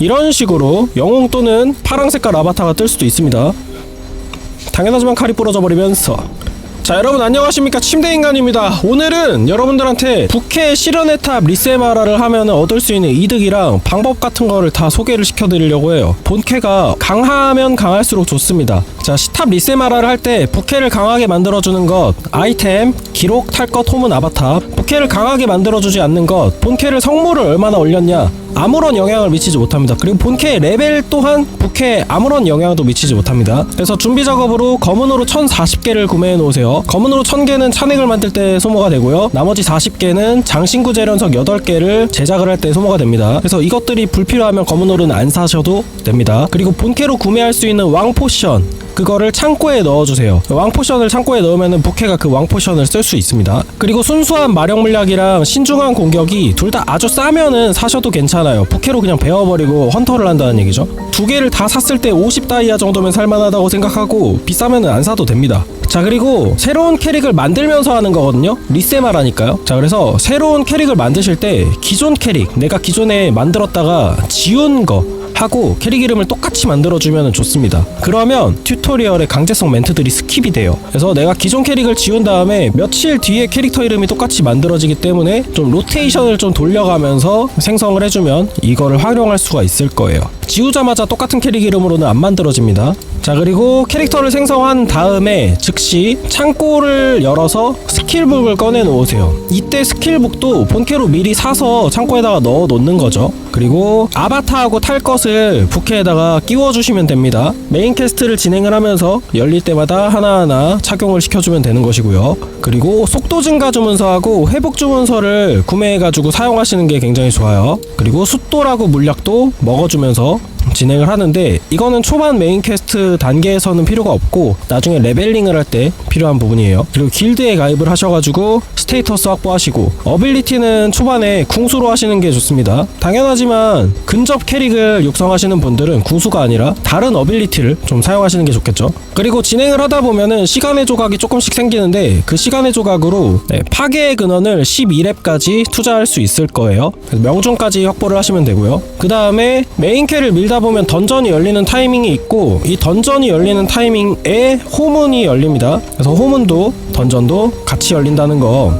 이런 식으로 영웅 또는 파랑 색깔 아바타가 뜰 수도 있습니다. 당연하지만 칼이 부러져 버리면서. 자 여러분 안녕하십니까? 침대인간입니다. 오늘은 여러분들한테 부캐 실현의 탑 리세마라를 하면 얻을 수 있는 이득이랑 방법 같은 거를 다 소개를 시켜드리려고 해요. 본캐가 강하면 강할수록 좋습니다 자 시탑 리세마라를 할 때 부캐를 강하게 만들어주는 것 아이템 기록 탈것 호문 아바타 부캐를 강하게 만들어주지 않는 것 본캐를 성물을 얼마나 올렸냐 아무런 영향을 미치지 못합니다. 그리고 본캐 레벨 또한 부캐에 아무런 영향도 미치지 못합니다. 그래서 준비 작업으로 검은으로 1040개를 구매해 놓으세요. 검은으로 1000개는 찬액을 만들 때 소모가 되고요. 나머지 40개는 장신구 재련석 8개를 제작을 할 때 소모가 됩니다. 그래서 이것들이 불필요하면 검은으로는 안 사셔도 됩니다. 그리고 본캐로 구매할 수 있는 왕 포션 그거를 창고에 넣어주세요. 왕 포션을 창고에 넣으면 부캐가 그 왕 포션을 쓸 수 있습니다. 그리고 순수한 마력 물약이랑 신중한 공격이 둘 다 아주 싸면은 사셔도 괜찮아요. 부캐로 그냥 베어버리고 헌터를 한다는 얘기죠. 두 개를 다 샀을 때 50다이아 정도면 살만하다고 생각하고 비싸면은 안 사도 됩니다. 자 그리고 새로운 캐릭을 만들면서 하는 거거든요 리세마라니까요 자 그래서 새로운 캐릭을 만드실 때 기존 캐릭 내가 기존에 만들었다가 지운 거 하고 캐릭 이름을 똑같이 만들어주면 좋습니다. 그러면 튜토리얼의 강제성 멘트들이 스킵이 돼요. 그래서 내가 기존 캐릭을 지운 다음에 며칠 뒤에 캐릭터 이름이 똑같이 만들어지기 때문에 좀 로테이션을 좀 돌려가면서 생성을 해주면 이거를 활용할 수가 있을 거예요. 지우자마자 똑같은 캐릭 이름으로는 안 만들어집니다. 자 그리고 캐릭터를 생성한 다음에 즉시 창고를 열어서 스킬북을 꺼내 놓으세요. 이때 스킬북도 본캐로 미리 사서 창고에다가 넣어 놓는 거죠. 그리고 아바타하고 탈 것을 부캐에다가 끼워 주시면 됩니다. 메인 퀘스트를 진행을 하면서 열릴 때마다 하나하나 착용을 시켜주면 되는 것이고요. 그리고 속도 증가 주문서하고 회복 주문서를 구매해 가지고 사용하시는 게 굉장히 좋아요. 그리고 숫도라고 물약도 먹어주면서 진행을 하는데 이거는 초반 메인 퀘스트 단계에서는 필요가 없고 나중에 레벨링을 할 때 필요한 부분이에요. 그리고 길드에 가입을 하셔가지고 스테이터스 확보하시고 어빌리티는 초반에 궁수로 하시는 게 좋습니다. 당연하지만 근접 캐릭을 육성하시는 분들은 궁수가 아니라 다른 어빌리티를 좀 사용하시는 게 좋겠죠. 그리고 진행을 하다 보면은 시간의 조각이 조금씩 생기는데 그 시간의 조각으로 네, 파괴의 근원을 12렙까지 투자할 수 있을 거예요. 그래서 명중까지 확보를 하시면 되고요. 그 다음에 메인 캐를 밀다 보면 던전이 열리는 타이밍이 있고 이 던전이 열리는 타이밍에 호문이 열립니다. 그래서 호문도 던전도 같이 열린다는 거.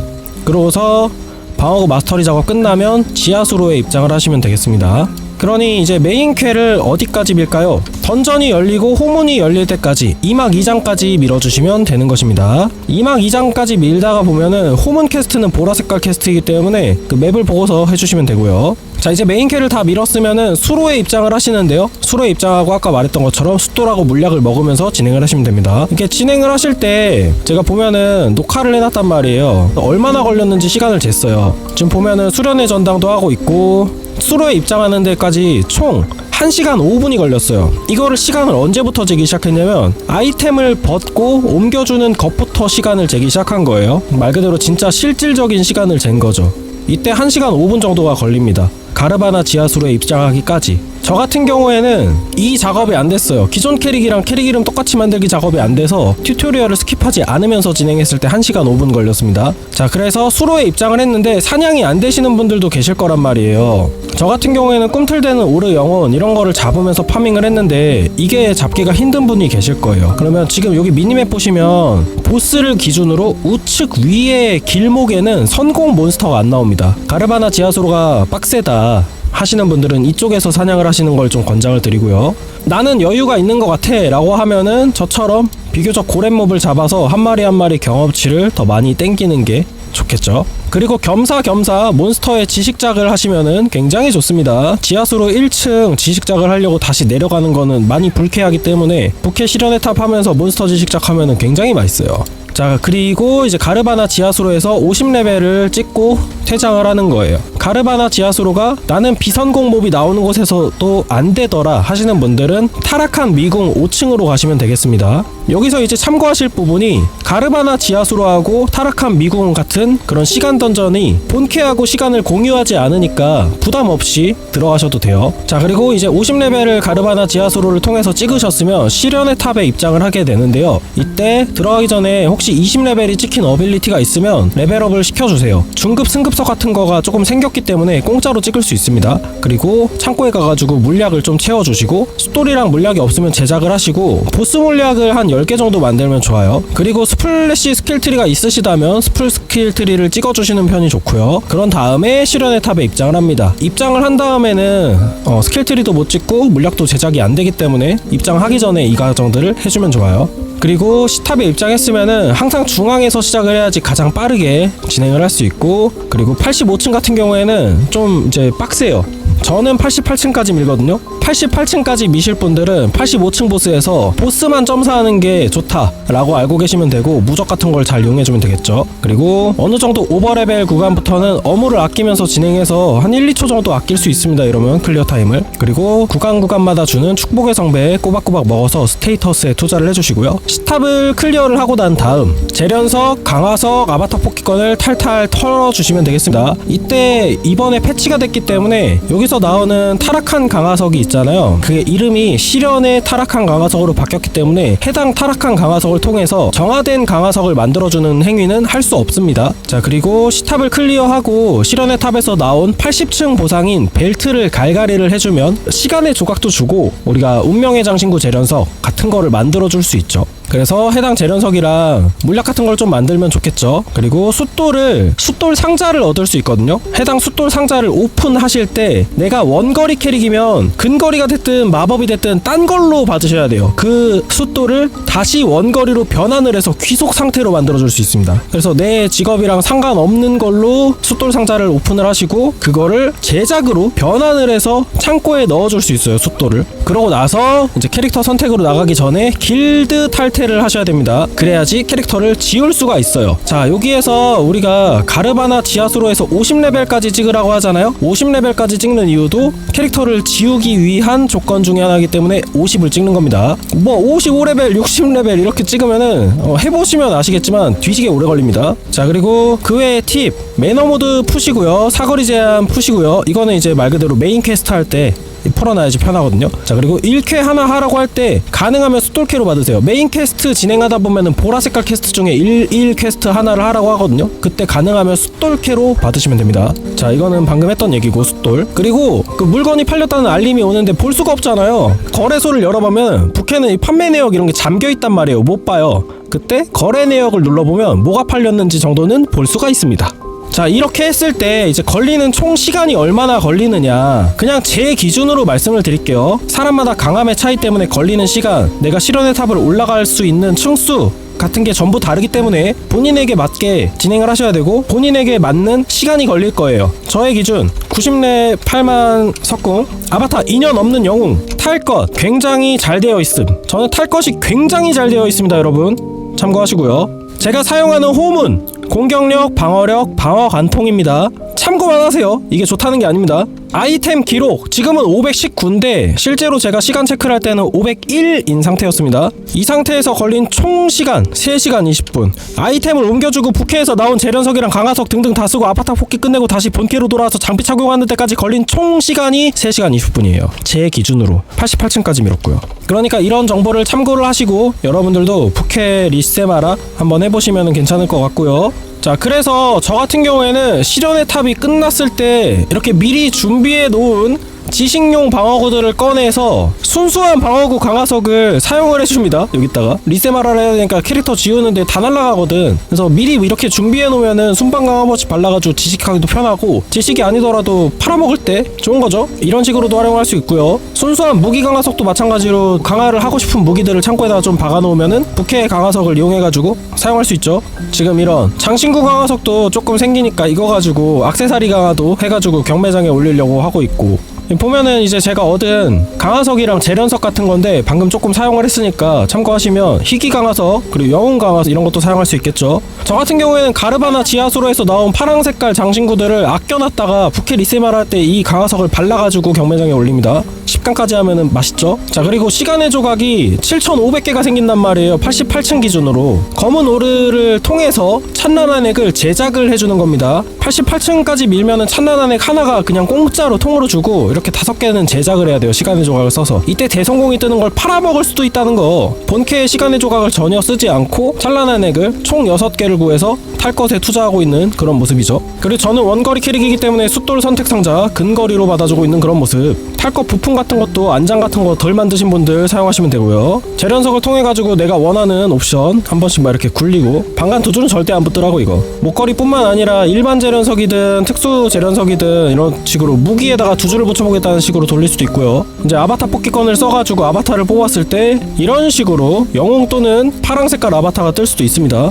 그러고서 방어구 마스터리 작업 끝나면 지하수로에 입장을 하시면 되겠습니다. 그러니 이제 메인 퀘를 어디까지 밀까요? 던전이 열리고 호문이 열릴 때까지 2막 2장까지 밀어주시면 되는 것입니다. 2막 2장까지 밀다가 보면은 호문 캐스트는 보라색깔 캐스트이기 때문에 그 맵을 보고서 해주시면 되고요. 자 이제 메인 캐를 다 밀었으면은 수로에 입장을 하시는데요. 수로에 입장하고 아까 말했던 것처럼 숫도라고 물약을 먹으면서 진행을 하시면 됩니다. 이렇게 진행을 하실 때 제가 보면은 녹화를 해놨단 말이에요. 얼마나 걸렸는지 시간을 쟀어요. 지금 보면은 수련회 전당도 하고 있고 수로에 입장하는 데까지 총 1시간 5분이 걸렸어요. 이거를 시간을 언제부터 재기 시작했냐면 아이템을 벗고 옮겨주는 것부터 시간을 재기 시작한 거예요. 말 그대로 진짜 실질적인 시간을 잰 거죠. 이때 1시간 5분 정도가 걸립니다. 가르바나 지하수로에 입장하기까지. 저 같은 경우에는 이 작업이 안 됐어요. 기존 캐릭이랑 캐릭 이름 똑같이 만들기 작업이 안 돼서 튜토리얼을 스킵하지 않으면서 진행했을 때 1시간 5분 걸렸습니다. 자, 그래서 수로에 입장을 했는데 사냥이 안 되시는 분들도 계실 거란 말이에요. 저 같은 경우에는 꿈틀대는 오르 영혼 이런 거를 잡으면서 파밍을 했는데 이게 잡기가 힘든 분이 계실 거예요. 그러면 지금 여기 미니맵 보시면 보스를 기준으로 우측 위의 길목에는 선공 몬스터가 안 나옵니다. 가르바나 지하수로가 빡세다. 하시는 분들은 이쪽에서 사냥을 하시는 걸 좀 권장을 드리고요. 나는 여유가 있는 것 같아 라고 하면은 저처럼 비교적 고렛몹을 잡아서 한 마리 한 마리 경험치를 더 많이 땡기는 게 좋겠죠. 그리고 겸사겸사 몬스터의 지식작을 하시면은 굉장히 좋습니다. 지하수로 1층 지식작을 하려고 다시 내려가는 거는 많이 불쾌하기 때문에 부캐 실현의 탑 하면서 몬스터 지식작 하면은 굉장히 맛있어요. 자 그리고 이제 가르바나 지하수로에서 50레벨을 찍고 퇴장을 하는 거예요 가르바나 지하수로가 나는 비선공 몹이 나오는 곳에서도 안 되더라 하시는 분들은 타락한 미궁 5층으로 가시면 되겠습니다 여기서 이제 참고하실 부분이 가르바나 지하수로하고 타락한 미궁 같은 그런 시간 던전이 본캐하고 시간을 공유하지 않으니까 부담 없이 들어가셔도 돼요 자 그리고 이제 50레벨을 가르바나 지하수로를 통해서 찍으셨으면 실현의 탑에 입장을 하게 되는데요 이때 들어가기 전에 혹시 혹시 20레벨이 찍힌 어빌리티가 있으면 레벨업을 시켜주세요. 중급 승급석 같은 거가 조금 생겼기 때문에 공짜로 찍을 수 있습니다. 그리고 창고에 가가지고 물약을 좀 채워주시고 스토리랑 물약이 없으면 제작을 하시고 보스 물약을 한 10개 정도 만들면 좋아요. 그리고 스플래시 스킬 트리가 있으시다면 스플 스킬 트리를 찍어주시는 편이 좋고요. 그런 다음에 실현의 탑에 입장을 합니다. 입장을 한 다음에는 어, 스킬트리도 못 찍고 물약도 제작이 안 되기 때문에 입장하기 전에 이 과정들을 해주면 좋아요. 그리고 시탑에 입장했으면은 항상 중앙에서 시작을 해야지 가장 빠르게 진행을 할 수 있고 그리고 85층 같은 경우에는 좀 이제 빡세요. 저는 88층까지 밀거든요. 88층까지 미실 분들은 85층 보스에서 보스만 점사하는 게 좋다 라고 알고 계시면 되고 무적 같은 걸 잘 이용해주면 되겠죠. 그리고 어느 정도 오버레벨 구간부터는 어무를 아끼면서 진행해서 한 1, 2초 정도 아낄 수 있습니다. 이러면 클리어 타임을. 그리고 구간 구간마다 주는 축복의 성배 꼬박꼬박 먹어서 스테이터스에 투자를 해주시고요. 시탑을 클리어를 하고 난 다음 재련석, 강화석, 아바타 포키건을 탈탈 털어주시면 되겠습니다. 이때 이번에 패치가 됐기 때문에 여기 서 나오는 타락한 강화석이 있잖아요. 그게 이름이 실현의 타락한 강화석으로 바뀌었기 때문에 해당 타락한 강화석을 통해서 정화된 강화석을 만들어주는 행위는 할 수 없습니다. 자 그리고 시탑을 클리어하고 실현의 탑에서 나온 80층 보상인 벨트를 갈갈이를 해주면 시간의 조각도 주고 우리가 운명의 장신구 재련석 같은 거를 만들어줄 수 있죠. 그래서 해당 재련석이랑 물약 같은 걸 좀 만들면 좋겠죠. 그리고 숫돌을 숫돌 상자를 얻을 수 있거든요. 해당 숫돌 상자를 오픈하실 때 내가 원거리 캐릭이면 근거리가 됐든 마법이 됐든 딴 걸로 받으셔야 돼요. 그 숫돌을 다시 원거리로 변환을 해서 귀속 상태로 만들어 줄 수 있습니다. 그래서 내 직업이랑 상관없는 걸로 숫돌 상자를 오픈을 하시고 그거를 제작으로 변환을 해서 창고에 넣어 줄 수 있어요. 숫돌을. 그러고 나서 이제 캐릭터 선택으로 나가기 전에 길드 탈퇴 를 하셔야 됩니다. 그래야지 캐릭터를 지울 수가 있어요. 자, 여기에서 우리가 가르바나 지하수로에서 50레벨까지 찍으라고 하잖아요. 50레벨까지 찍는 이유도 캐릭터를 지우기 위한 조건 중에 하나이기 때문에 50을 찍는 겁니다. 뭐 55레벨, 60레벨 이렇게 찍으면은 어, 해보시면 아시겠지만 뒤지게 오래 걸립니다. 자, 그리고 그 외에 팁 매너 모드 푸시고요. 사거리 제한 푸시고요. 이거는 이제 말 그대로 메인 퀘스트 할 때 풀어놔야지 편하거든요. 자 그리고 1쾌 하나 하라고 할 때 가능하면 숫돌캐로 받으세요. 메인 퀘스트 진행하다 보면은 보라 색깔 퀘스트 중에 1, 1 퀘스트 하나를 하라고 하거든요. 그때 가능하면 숫돌캐로 받으시면 됩니다. 자 이거는 방금 했던 얘기고 숫돌. 그리고 그 물건이 팔렸다는 알림이 오는데 볼 수가 없잖아요. 거래소를 열어보면 이 판매 내역 이런 게 잠겨 있단 말이에요. 못 봐요. 그때 거래 내역을 눌러보면 뭐가 팔렸는지 정도는 볼 수가 있습니다. 자 이렇게 했을 때 이제 걸리는 총 시간이 얼마나 걸리느냐. 그냥 제 기준으로 말씀을 드릴게요. 사람마다 강함의 차이 때문에 걸리는 시간 내가 실현의 탑을 올라갈 수 있는 층수 같은 게 전부 다르기 때문에 본인에게 맞게 진행을 하셔야 되고 본인에게 맞는 시간이 걸릴 거예요. 저의 기준 90렙 8만 석궁 아바타 2년 없는 영웅 탈 것 굉장히 잘 되어 있음. 저는 탈 것이 굉장히 잘 되어 있습니다 여러분. 참고하시고요. 제가 사용하는 호문 공격력, 방어력, 방어 관통입니다. 참고만 하세요. 이게 좋다는 게 아닙니다. 아이템 기록 지금은 519인데 실제로 제가 시간 체크를 할 때는 501인 상태였습니다. 이 상태에서 걸린 총 시간 3시간 20분. 아이템을 옮겨주고 부캐에서 나온 재련석이랑 강화석 등등 다 쓰고 아파트 폭기 끝내고 다시 본캐로 돌아와서 장비 착용하는 데까지 걸린 총 시간이 3시간 20분이에요. 제 기준으로 88층까지 밀었고요. 그러니까 이런 정보를 참고를 하시고 여러분들도 부캐 리세마라 한번 해보시면 괜찮을 것 같고요. 자 그래서 저 같은 경우에는 실현의 탑이 끝났을 때 이렇게 미리 준비해 놓은 지식용 방어구들을 꺼내서 순수한 방어구 강화석을 사용을 해줍니다. 여기다가. 리세마라를 해야 되니까 캐릭터 지우는데 다 날라가거든. 그래서 미리 이렇게 준비해 놓으면은 순방 강화버치 발라가지고 지식하기도 편하고 지식이 아니더라도 팔아먹을 때 좋은 거죠. 이런 식으로도 활용할 수 있고요. 순수한 무기 강화석도 마찬가지로 강화를 하고 싶은 무기들을 창고에다가 좀 박아놓으면은 부캐 강화석을 이용해가지고 사용할 수 있죠. 지금 이런 장신구 강화석도 조금 생기니까 이거 가지고 악세사리 강화도 해가지고 경매장에 올리려고 하고 있고 보면은 이제 제가 얻은 강화석이랑 재련석 같은 건데 방금 조금 사용을 했으니까 참고하시면 희귀 강화석 그리고 영웅 강화석 이런 것도 사용할 수 있겠죠. 저 같은 경우에는 가르바나 지하수로에서 나온 파랑 색깔 장신구들을 아껴놨다가 부캐 리세마라 할때 이 강화석을 발라가지고 경매장에 올립니다. 10강까지 하면은 맛있죠? 자 그리고 시간의 조각이 7,500개가 생긴단 말이에요. 88층 기준으로. 검은 오르를 통해서 찬란한 액을 제작을 해주는 겁니다. 88층까지 밀면은 찬란한 액 하나가 그냥 공짜로 통으로 주고 이렇게 다섯 개는 제작을 해야 돼요. 시간의 조각을 써서. 이때 대성공이 뜨는 걸 팔아먹을 수도 있다는 거. 본캐의 시간의 조각을 전혀 쓰지 않고 찬란한 액을 총 6개를 구해서 탈 것에 투자하고 있는 그런 모습이죠. 그리고 저는 원거리 캐릭이기 때문에 숫돌 선택 상자 근거리로 받아주고 있는 그런 모습. 탈 것 부품 같은 것도 안장 같은 거 덜 만드신 분들 사용하시면 되고요. 재련석을 통해 가지고 내가 원하는 옵션 한 번씩 막 이렇게 굴리고 방간 두 줄은 절대 안 붙더라고 이거. 목걸이뿐만 아니라 일반 재련석이든 특수 재련석이든 이런 식으로 무기에다가 두 줄을 붙여 보겠다는 식으로 돌릴 수도 있고요 이제 아바타 뽑기권을 써가지고 아바타를 뽑았을 때 이런 식으로 영웅 또는 파랑 색깔 아바타가 뜰 수도 있습니다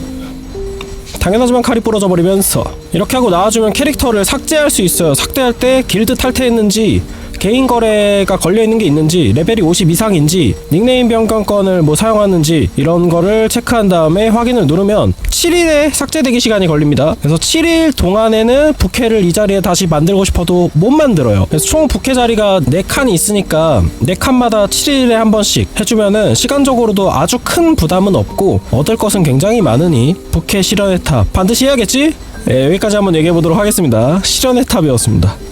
당연하지만 칼이 부러져 버리면서 이렇게 하고 나와주면 캐릭터를 삭제할 수 있어요. 삭제할 때 길드 탈퇴했는지 개인 거래가 걸려 있는 게 있는지 레벨이 50 이상인지 닉네임 변경권을 뭐 사용하는지 이런 거를 체크한 다음에 확인을 누르면 7일에 삭제되기 시간이 걸립니다. 그래서 7일 동안에는 부캐를 이 자리에 다시 만들고 싶어도 못 만들어요. 그래서 총 부캐 자리가 4칸이 있으니까 4칸마다 7일에 한 번씩 해주면은 시간적으로도 아주 큰 부담은 없고 얻을 것은 굉장히 많으니 부캐 실현의 탑 반드시 해야겠지? 네, 여기까지 한번 얘기해 보도록 하겠습니다. 실현의 탑이었습니다.